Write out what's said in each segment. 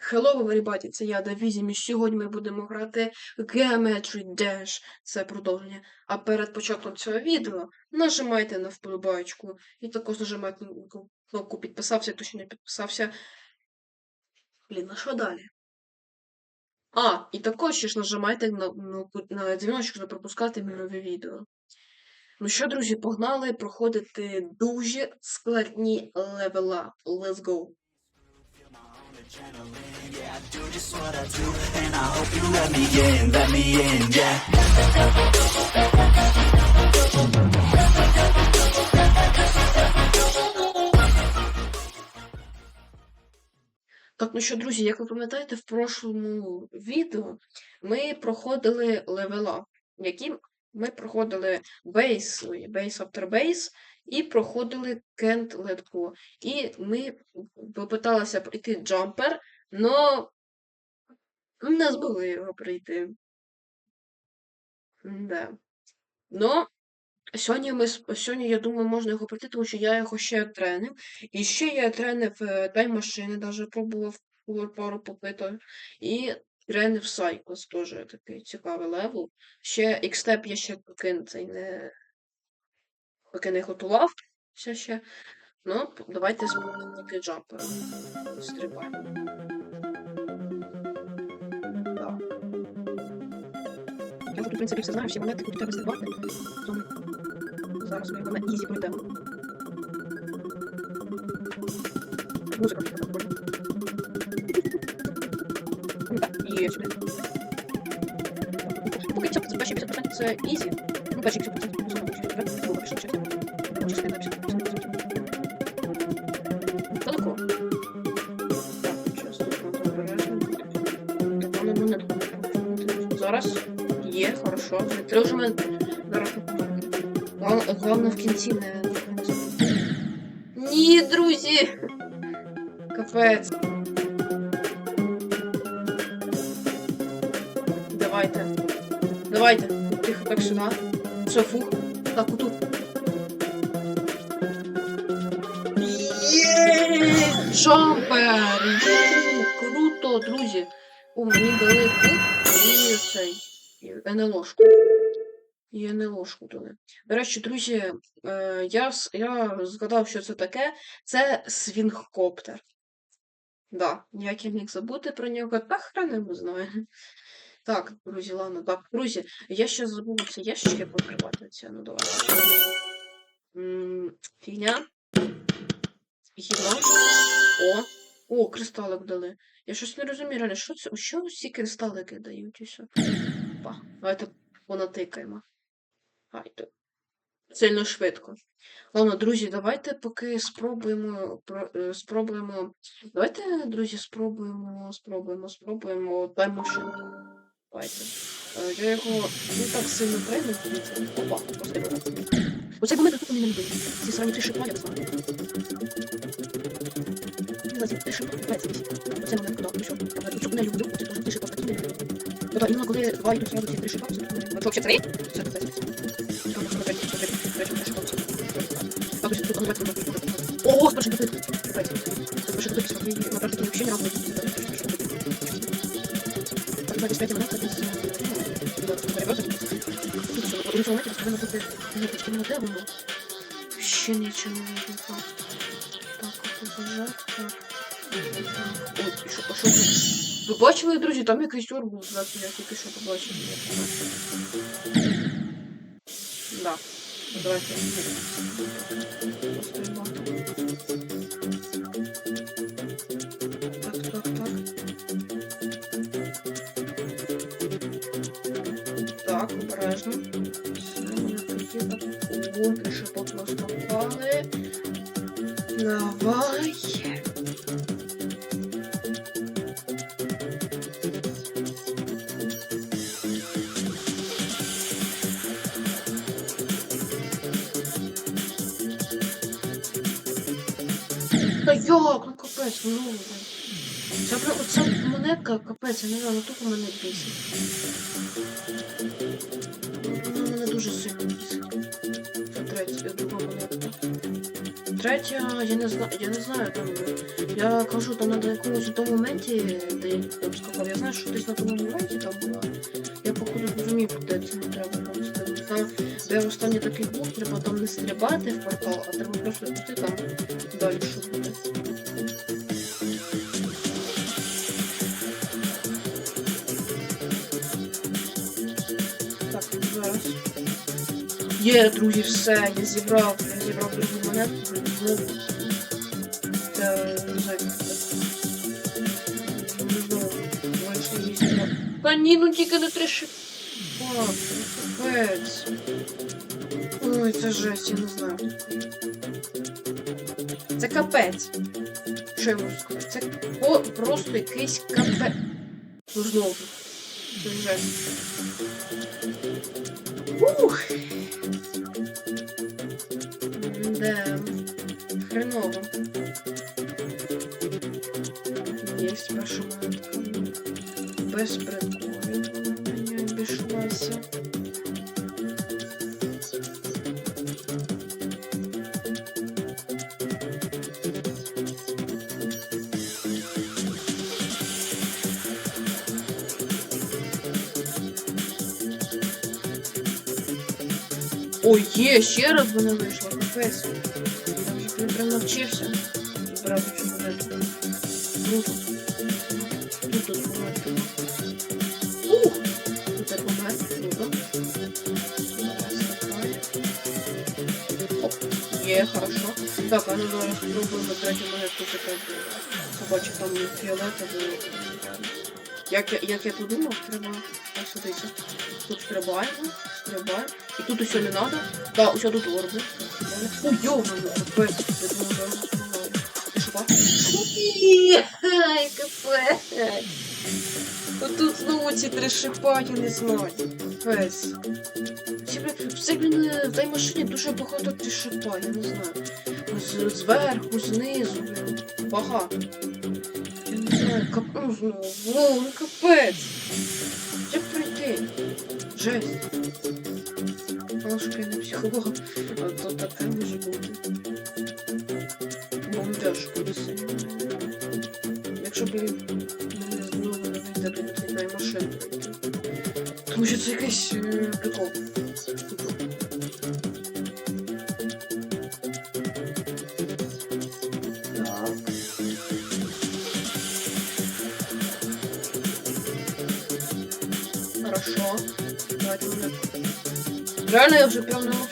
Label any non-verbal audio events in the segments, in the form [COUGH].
Hello, everybody, це я Давізім, і сьогодні ми будемо грати Geometry Dash. Це продовження. А перед початком цього відео нажимайте на вподобайку і також нажимайте на кнопку підписався, ще не підписався. Блін, а що далі? А, і також ще ж нажимайте на, на, дзвіночок, щоб не пропускати нові відео. Ну що, друзі, погнали проходити дуже складні левела. Let's go! Так, ну що, друзі, як ви пам'ятаєте, в прошлому відео ми проходили левела, які ми проходили бейс, бейс after base, і проходили Can't Let. І ми попиталися пройти джампер, но не змогли його пройти. Да. Но сьогодні ми сьогодні, я думаю, можна його пройти, тому що я його ще тренив. І ще я тренив е, тайм-машини, навіть пробував пару попиток. І тренив Сайкос, теж такий цікавий левел. Ще X-Step я ще поки цей не поки не готував. Все ще. Ну, давайте спробуємо джампер. Стрибаємо. Да. Я вже, в принципі, все знаю, всі монети куди треба стрибати. Тому зараз ми його на ізі пройдемо. Музика. Сюди. Поки 50%, перші 50% це ізі. Ну, перші 50% це знову ще треба. Було пішло ще. Частина 50%. Далеко. Зараз є, хорошо. Три вже ми зараз. Головне в кінці не. Друзі! О, мені дали куб і цей. НЛОшку. І НЛОшку дали. До речі, друзі, е, я, я згадав, що це таке. Це свінгкоптер. Да, як я міг забути про нього, та хрен його знає. Так, друзі, ладно, так, друзі, я ще забув це ящики покривати. Це, ну давай. Фігня. Гідно. О, о, кристалик дали. Я щось не розумію, реально, що це? Що всі кристалики дають і все? Па, давайте понатикаємо. Гайде. Сильно швидко. Ладно, друзі, давайте поки спробуємо. про- е, спробуємо. Давайте, друзі, спробуємо, спробуємо, спробуємо тайм-машину. Давайте. Е, Я його не так сильно треню, дивіться. Опа. Оцей момент тут мене не любить. Ці срані три шипа, я не знаю. Не знаю, три шипа, давайте десь. Оце момент, куди прийшов. Цю не люблю, це дуже три шипа такі. Ну так, іменно коли два йдуть сразу ці три шипа, це тут. А що, взагалі три? Це тут, так, ось тут он давайте Ого, спершу тут. Спершу тут смотри, на практике вообще не работает. Давайте спять монет, это Тут в моменте повинно бути енергетички на де воно. Ще нічого не видно. Ви бачили, друзі, там якийсь орг був зразу, я тільки що побачив. Да. Давайте. Оця капець, я не знаю, ну тупо мене бісить. Вона мене дуже сильно бісить. Це третя, друга монетка. Третя, я не знаю, я не знаю там. Я кажу, там надо якомусь у тому моменті, де я там скакав. Я знаю, що десь на тому моменті там була. Я походу розумів, де це не треба просто. Там, де останній такий блок, треба там не стрибати в портал, а треба просто піти там далі, що Є, друзі, все, я зібрав, я зібрав другу монетку, знову. Це не знаю, як це. Ми знову вийшли її зібрав. Та ні, ну тільки не тріши. Пак, капець. Ой, це жесть, я не знаю. Це капець. Що я можу сказати? Це о, просто якийсь капець. Ну знову. Це жесть. Ух. Без приколів. Мені обійшлася. Ой, є, ще раз вона вийшла, капець. Я вже прям- прям навчився Є, хорошо. Так, а ну зараз спробуємо третю монетку закрити. Побачив там фіолетову. Як я, як я подумав, треба посадитися. Тут стрибаємо, стрибаємо. І тут усе не надо. Да, усе тут орби. Ой, йовно, капець. Я думаю, зараз стрибаю. Ти що бачиш? Капець. Отут знову ці три шипа, я не знаю. Капець. Блін, Все, блін, е, в тій машині дуже багато три шипа, я не знаю. З, зверху, знизу, блін. Багато. Я не кап... ну, знову, Воу, ну капець. Як пройти? Жесть. Малышка не психолог, а то таке може бути. Бомбеж буде сильно. Якщо б мене знову не вийде цієї машини пройти. Тому що це якийсь прикол. Хорошо. Давайте. Реально я вже прям навчився.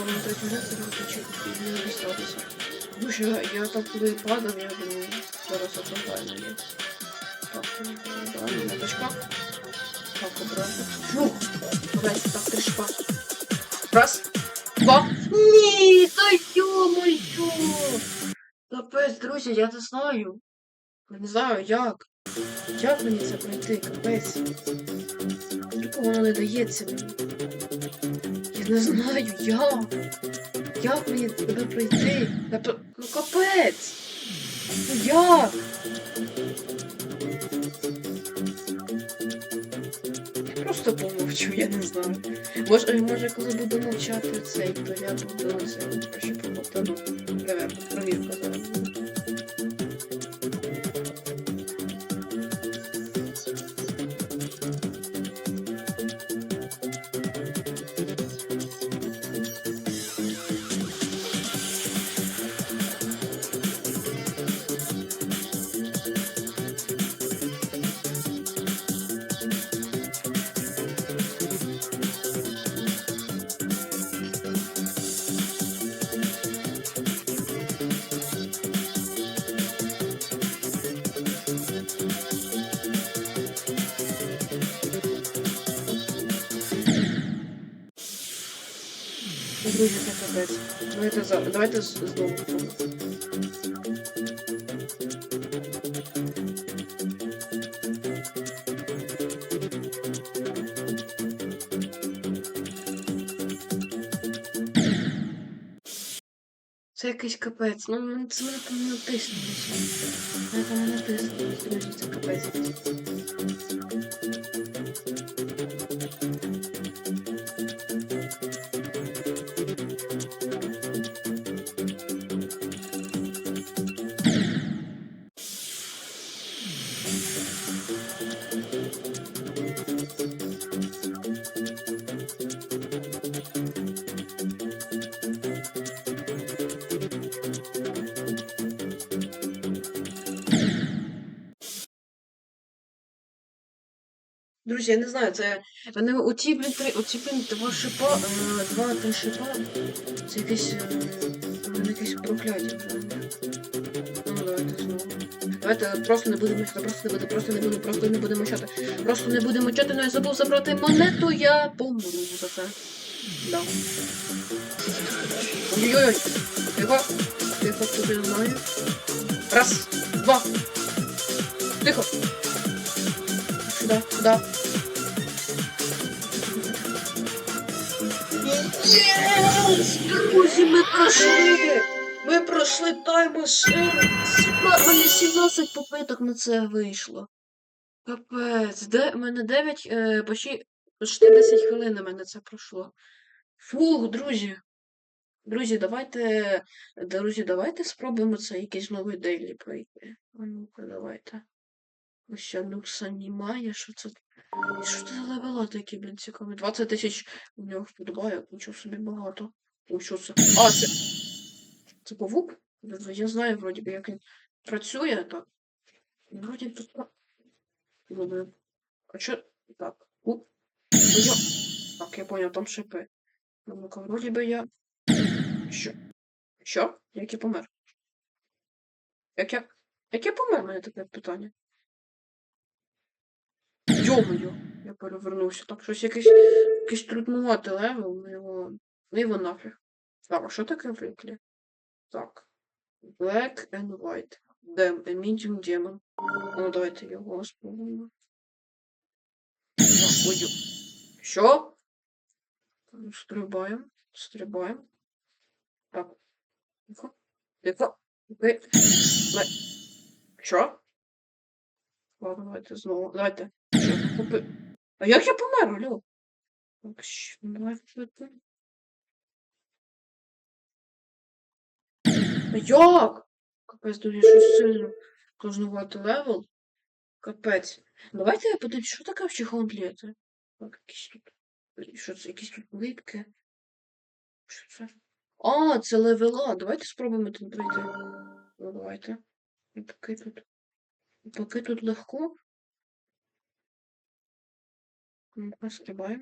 Буду кроме третій раз розпочати не дістатися. Тому що я так коли падав, я думаю, зараз оправдаю є. Так, давай, монеточка. Так, обратно. Фух! Давайте, так, три шпа. Раз, два. Ні, та ё-моё! Капець, друзі, я не знаю. Я не знаю, як. Як мені це пройти, капець? Тільки воно не дається мені. Не знаю, як. Як мені тебе пройти? Ну капець! Ну як? Я просто помовчу, я не знаю. Може, може коли буду мовчати цей, то я буду це краще побутану. Наверно, провірка зараз. Будет не капець. Давайте за... Давайте з дому. Це якийсь капець. Ну це мене там не натиснулося. Мене там не натиснулося, друзі, це капець. Я не знаю, це вони оці, блін, три, оці, блін, два шипа, е, два три шипа. Це якесь, е, вони якесь прокляття. Ну, давайте знову. Давайте просто не будемо мочати, просто не будемо, просто не будемо, просто не будемо мочати. Просто не будемо мочати, але я забув забрати монету, я помру за це. Да. Ой-ой-ой. Тихо. Тихо, тобі знаю. Раз, два. Тихо. Сюда, сюда. Друзі, ми пройшли! Ми пройшли тайм-машину! Сімна- Мене 17 попиток на це вийшло. Капець, де... мене 9, е, почти, почти 10 хвилин на мене це пройшло. Фух, друзі. Друзі, давайте, друзі, давайте спробуємо це якийсь новий дейлі пройти. А ну-ка, давайте. Ось ще люкса немає, що це? Що це левела такі, блін, цікаві? 20 тисяч у нього вподобає, нічого собі багато. О, що це? А, це. Це павук? Я знаю, вроді би, як він працює, так. Вроді тут. Думаю. А що? Так. У. Ну, я... Так, я поняв, там шипи. Ну-ка, вроді би я. Що? Що? Як я помер? Як я. Як я помер, мене таке питання. Йо-моє, я перевернувся. Так, щось якийсь, якийсь труднуватий левел, ну його, ну його нафіг. Так, а що таке виклі? Так. Black and white. Dem, a medium demon. Ну, давайте його спробуємо. Ой. Що? Стрибаємо, стрибаємо. Так. Тихо. Тихо. Окей. Що? Ладно, давайте знову. Давайте. А як я помер, алло? Ну. А Як? Капець, дуже щось сильно кожнувати левел. Капець. Давайте я подивлюсь, що таке в чехондліти? Так, якісь тут. Що це? Якісь тут липки. Що це? А, це левела. Давайте спробуємо тут пройти. Ну, давайте. І Поки тут. Поки тут легко. Ну.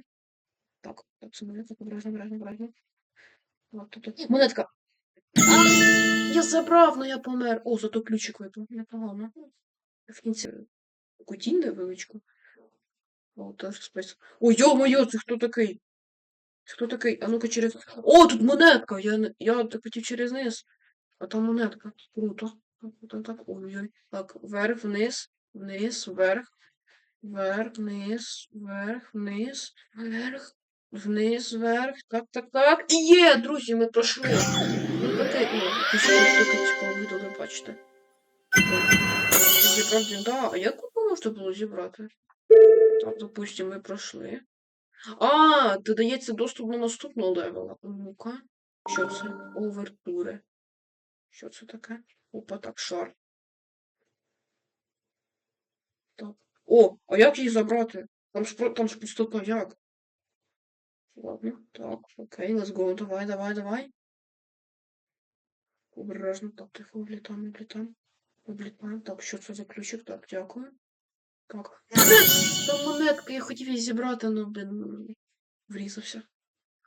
Так, так, це монетка, обережно, обережно, обережно. Так, тут, тут. Монетка. А, я забрав, но я помер. О, зато ключик випав. Непогано. В кінці кутінь невеличку. О, теж спис. О, йо-моє, це хто такий? Це Хто такий? А ну-ка через. О, тут монетка! Я, я так хотів через низ. А там монетка. Круто. Так. Ой-ой. Так, вверх, вниз, вниз, вверх, вверх, вниз, вверх, вниз, вверх, вниз, вверх. Так, так, так. І є, друзі, ми пройшли. Таке, ну, відео, ви бачите. Зібрав, да. А як його можна було зібрати? Так, допустимо, ми пройшли. А, додається доступ на наступного левела. Ну-ка. Що це? Овертури. Що це таке? Опа, так, шар. Так. О, а як її забрати? Там ж, там ж пустота, як? Ладно, так, окей, let's go. Давай, давай, давай. Обережно, так, тихо, влітаємо, влітаємо. Облітаємо. Так, що це за ключик? Так, дякую. Так. Там монетка, я хотів її зібрати, але, блин, врізався.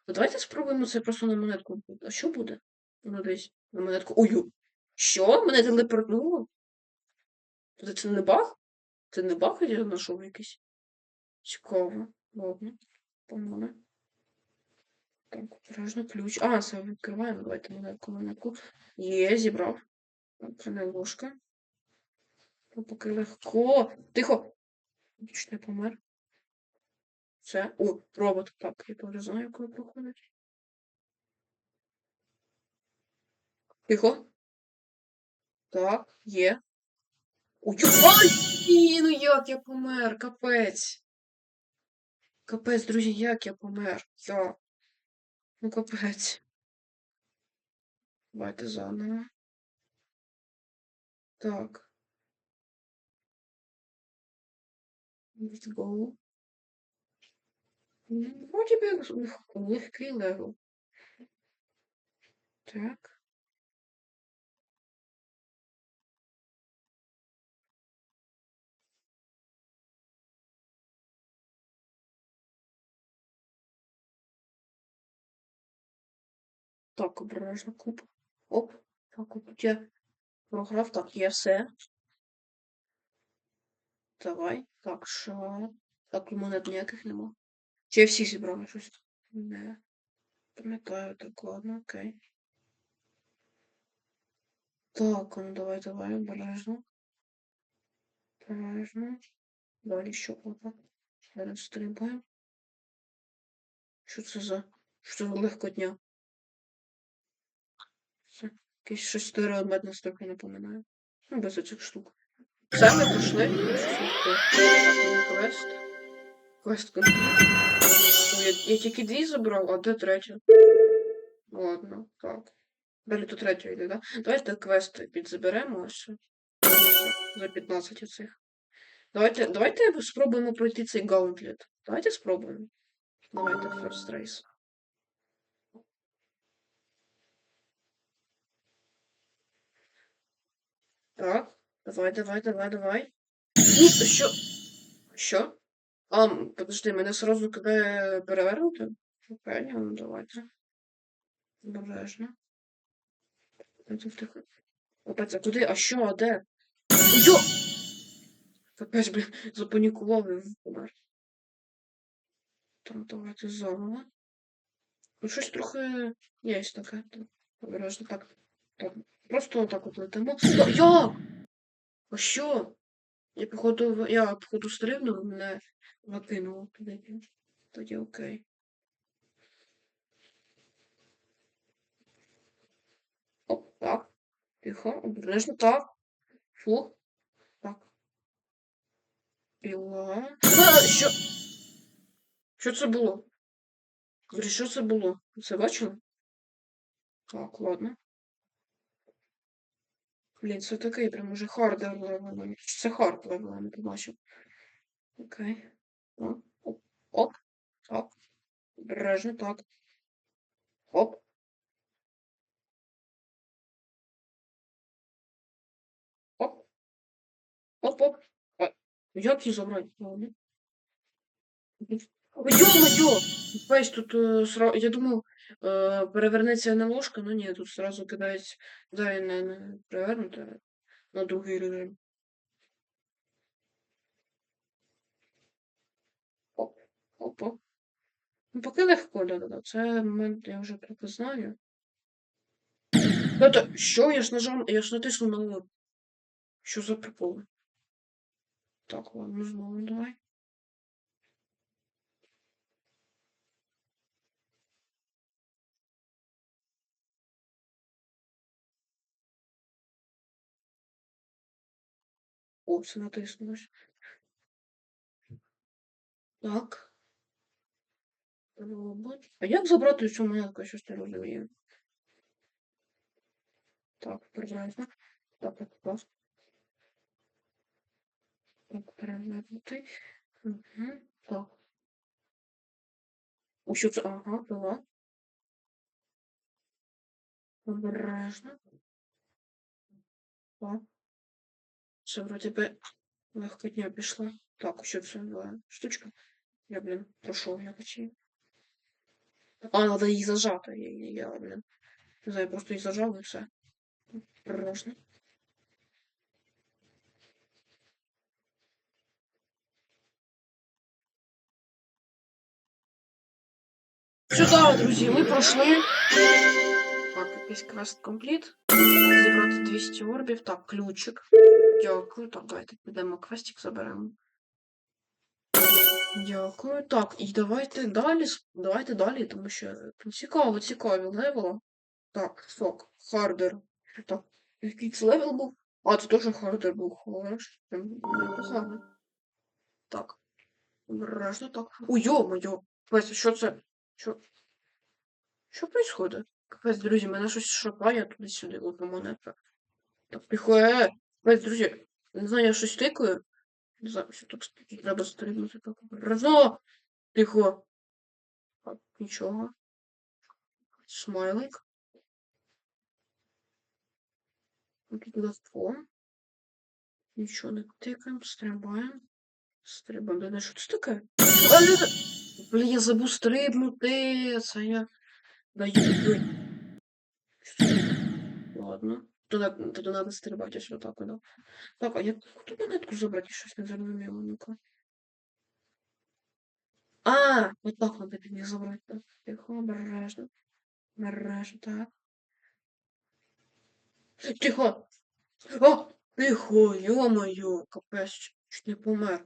Ну, давайте спробуємо це просто на монетку. А що буде? Ну, десь на монетку. Ой, що? Мене телепортнуло? Це не баг? Це не я знайшов якийсь? Цікаво. Ладно. Помоне. Так, обережно ключ. А, це відкриваємо. Давайте монетку, монетку. Є, зібрав. Це ложка. Поки легко. Тихо. Ніч не помер. Це. О, робот. Так, я знаю, коли проходить. Тихо. Так, є. Ой, Ні, ну як я помер, капець. Капець, друзі, як я помер. Я. Ну, капець. Давайте заново. Так. Let's go. Ну, вроді би легкий левел. Так. Так, обережно куб. Оп. Так, тут я програв. Так, є все. Давай. Так, що? Так, монет ніяких нема. Чи я всі зібрали щось? Не. Пам'ятаю, так, ладно, окей. Так, ну давай, давай, обережно. Обережно. Далі що опа. Зараз стрибаємо. Що це за? Що це за легкотня? Це якесь щось стереометне строки напоминає. Ну, без цих штук. Все, ми пройшли. Квест. Квест конкретно. Я, тільки дві забрав, а де третя? Ладно, так. Далі до третього йде, да? Давайте квест підзаберемо ось. За 15 оцих. Давайте, давайте спробуємо пройти цей гаунтлет. Давайте спробуємо. Давайте first race. Так, давай, давай, давай, давай. Ну, що? Що? А, подожди, мене сразу кидає перевернути? Окей, ну давайте. Обережно. Опять, а куди? А що, а де? Йо! Капець, блін, запанікував і помер. Так, давайте заново. Ну, щось трохи є таке. Так, Обережно так. Так. Просто отак от летимо. Як? А що? Я походу, я походу стрибнув, мене накинуло туди. Тоді окей. Оп, так. Тихо, обережно, так. Фу. Так. Піла. А, [LAUGHS] що? Що це було? Говорю, що це було? Це бачили? Так, ладно. Блін, це такий прям уже хард левел. Це левел, не побачив. Окей. Оп. Оп. Так. Обережно, так. Оп. Оп. Оп-оп. Як її забрати? Ё-моё! Весь тут е, сра... Я думав, перевернеться на ложка, ну ні, тут сразу кидається. Дай не, не перевернути на другий режим. Оп, оп, оп. Ну, поки легко, да-да-да. Це момент я вже трохи знаю. Это, що? Я ж нажав, я ж натиснув на лоб. Що за приколи? Так, ладно, знову давай. О, все натиснулось. Так. А як забрати цю монетку, щось не розумію. Так, прекрасно. Так, так, клас. Так, перевернути. Угу. Так. О, що це? Ага, пила. Обережно. Так. Це вроді би легкотня пішла. Так, що це за штучка? Я, блін, пройшов я почти. А, надо її зажати. Я, я, я, блін. Не знаю, просто її зажав і все. Обережно. Сюда, друзі, ми пройшли. Так, якийсь квест компліт. Зібрати 200 орбів. Так, ключик. Дякую. Так, давайте підемо квестик заберемо. Дякую. Так, і давайте далі. Давайте далі, тому що там цікаво, цікаві левела. Так, сок, хардер. Так, який це левел був? А, це теж хардер був. Хорош. Непогано. Так. Обережно так. Ой, йо-моє. Капець, що це? Що? Що происходит? Капець, друзі, мене щось шапає туди-сюди, одна монетка. Так, тихо, е. Капець, друзі, не знаю, я щось тикаю. Не знаю, що тут треба стрибнути. Обережно. Тихо. Так, нічого. Смайлик. Тут легко. Нічого не тикаємо, стрибаємо. Стрибаємо. Де що це таке? Блін, я забув стрибнути. Це я. Даю. Ладно. Туди, треба стрибати, ось отак, да. Так, а як ту монетку забрати? Щось не зрозуміло, ну-ка. А, вот так надо не забрать. Так, тихо, обережно. Обережно, так. Тихо! О! Тихо, ё-моё, капець, чуть не помер.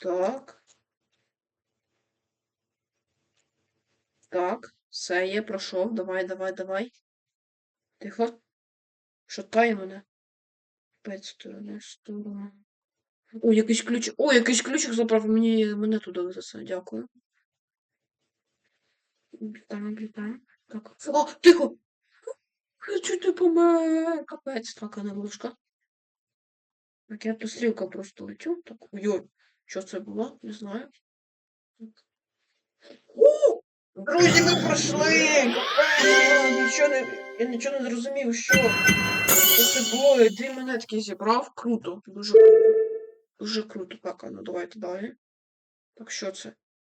Так. Так, все є, пройшов. Давай, давай, давай. Тихо. Шатає мене. П'ять сторони, сторони. О, якийсь ключ. О, якийсь ключик забрав мені мене туди це. Дякую. Облітаємо, облітаємо. Так. О, тихо! Чуть не помер. Капець, так, а. Так, я то стрілка просто летю. Так, ой, що це було? Не знаю. У! Друзі, ми пройшли! Я нічого не зрозумів, що. Це було? Я дві монетки зібрав. Круто. Дуже круто. Дуже круто. Так, ну давайте далі. Так, що це?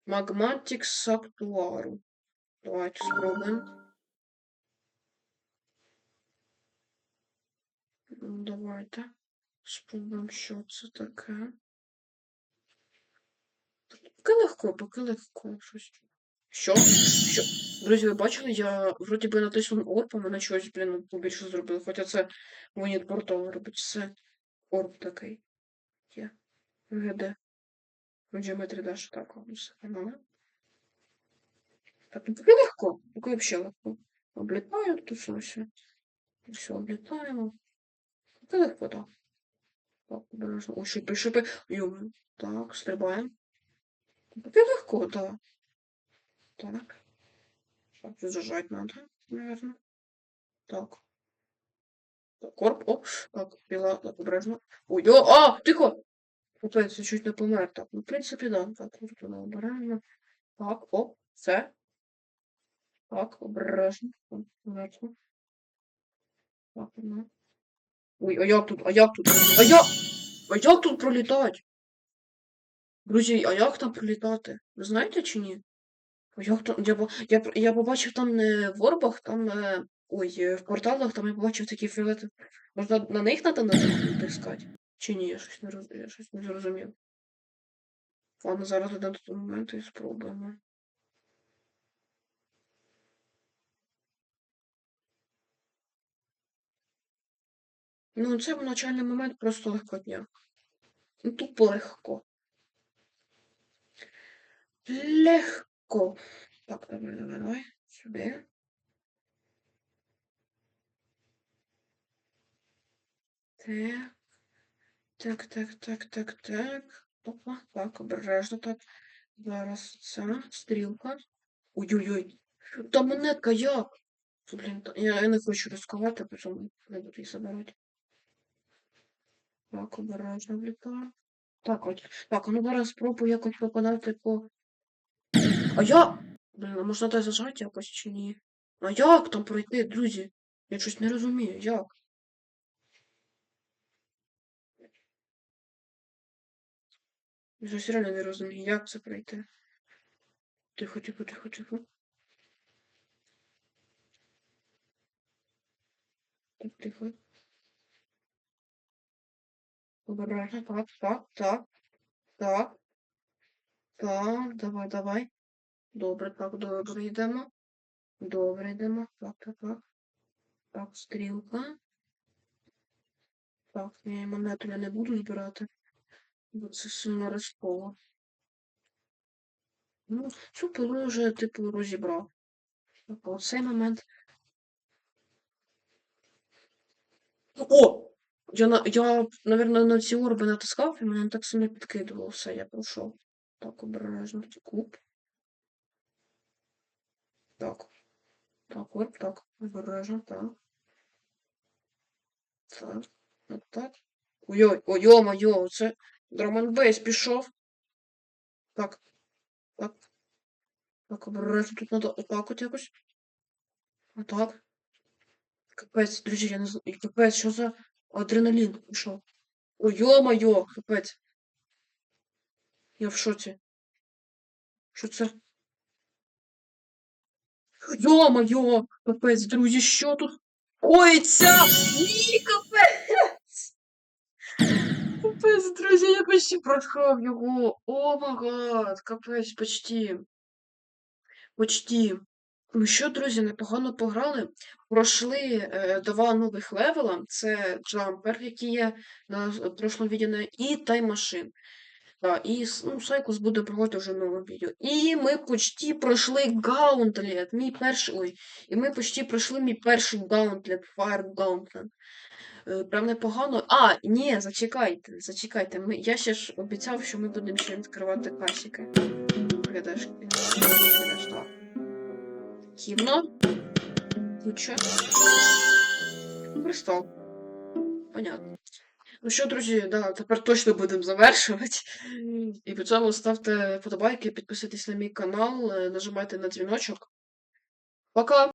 Magmatic Sactuaru. Давайте спробуємо. Ну, давайте. Спробуємо, що це таке. Поки легко, поки легко. Щось. Що? Що? Друзі, ви бачили, я вроді би натиснув орб, а мене чогось, блін, побільше зробили. Хоча це Вонід портал робить все. Орб такий. Є. ГД. В Geometry Dash так, все нормально. Так, ну поки легко, поки взагалі легко. Облітаю тут все, все. Все, облітаємо. Поки легко, так. Так, обережно. О, шипи. Йому. Так, стрибаємо. Поки легко, так. Так. Тут зажать надо, наверное. Так. Корп, оп. Так, пила, так, обережно. Ой, о, а, тихо! Капець, чуть не помер. Так, ну, в принципі, да. Так, тут обережно. Так, оп, все. Так, обережно. Обережно. Так, ну. Ой, а як тут, а як тут? А як? А як тут пролітати? Друзі, а як там пролітати? Ви знаєте чи ні? Там? Я, я, я побачив там не в орбах, там е, ой, е, в порталах, там я побачив такі фіолети. Можна на них треба натискати? Чи ні? Я щось не роз... я щось не зрозумів. Ладно, зараз до того моменту і спробуємо. Ну, це в начальний момент просто легкотня. Ну, тупо легко. Легко. Так, давай, давай, давай. Сюди. Так. Так, так, так, так, так. Опа, так, обережно так. Зараз ця стрілка. Ой-ой-ой. Та монетка як? Блін, я, не хочу тому не буду її забирати. Так, обережно влітаю. Так, от. Так, ну зараз спробую якось попадати по. А я. Блін, а можна те зажати якось чи ні? А як там пройти, друзі? Я щось не розумію, як? Я щось реально не розумію, як це пройти. Тихо, тихо, тихо, тихо. Так, тихо. Обережно, так, так, так, так. Так, давай, давай. Добре, так, добре йдемо. Добре йдемо. Так, так, так. Так, стрілка. Так, ні, монету я не буду збирати. Бо це сильно рисково. Ну, цю пилу вже, типу, розібрав. Так, оцей момент. О! Я, я, наверное, на ці орби натискав, і мене так сильно підкидувало я пройшов. Так, обережно, куб. Так. Так, орб, так, обережно, так. Так, от так. Ой-ой, ой, йо-моє, це драманбейс пішов. Так. Так. Так, обережно, тут надо отак от якось. Отак. Капець, друзі, я не знаю. Капець, що за адреналін пішов? Ой, йо-моє, капець. Я в шоці. Що це? Йо-моє, капець, друзі, що тут коїться? Ні, капець! Капець, друзі, я почти пройшов його. О магад, капець, почти. Почти. Ну що, друзі, непогано пограли. Пройшли е, два нових левела. Це джампер, який є на прошлому відео, і тайммашин. Да, і ну, Сайкус буде проводити вже нове відео. І ми почти пройшли гаунтлет. Мій перший. Ой. І ми почти пройшли мій перший гаунтлет, Fire Gauntlet. Е, Прям непогано. А, ні, зачекайте, зачекайте. Ми, я ще ж обіцяв, що ми будемо ще відкривати касіки. Глядашки. Глядаш. Ківно. Лучше. Кристал. Понятно. Ну що, друзі, да, тепер точно будемо завершувати. І при цьому ставте вподобайки, підписуйтесь на мій канал, е, нажимайте на дзвіночок. Пока!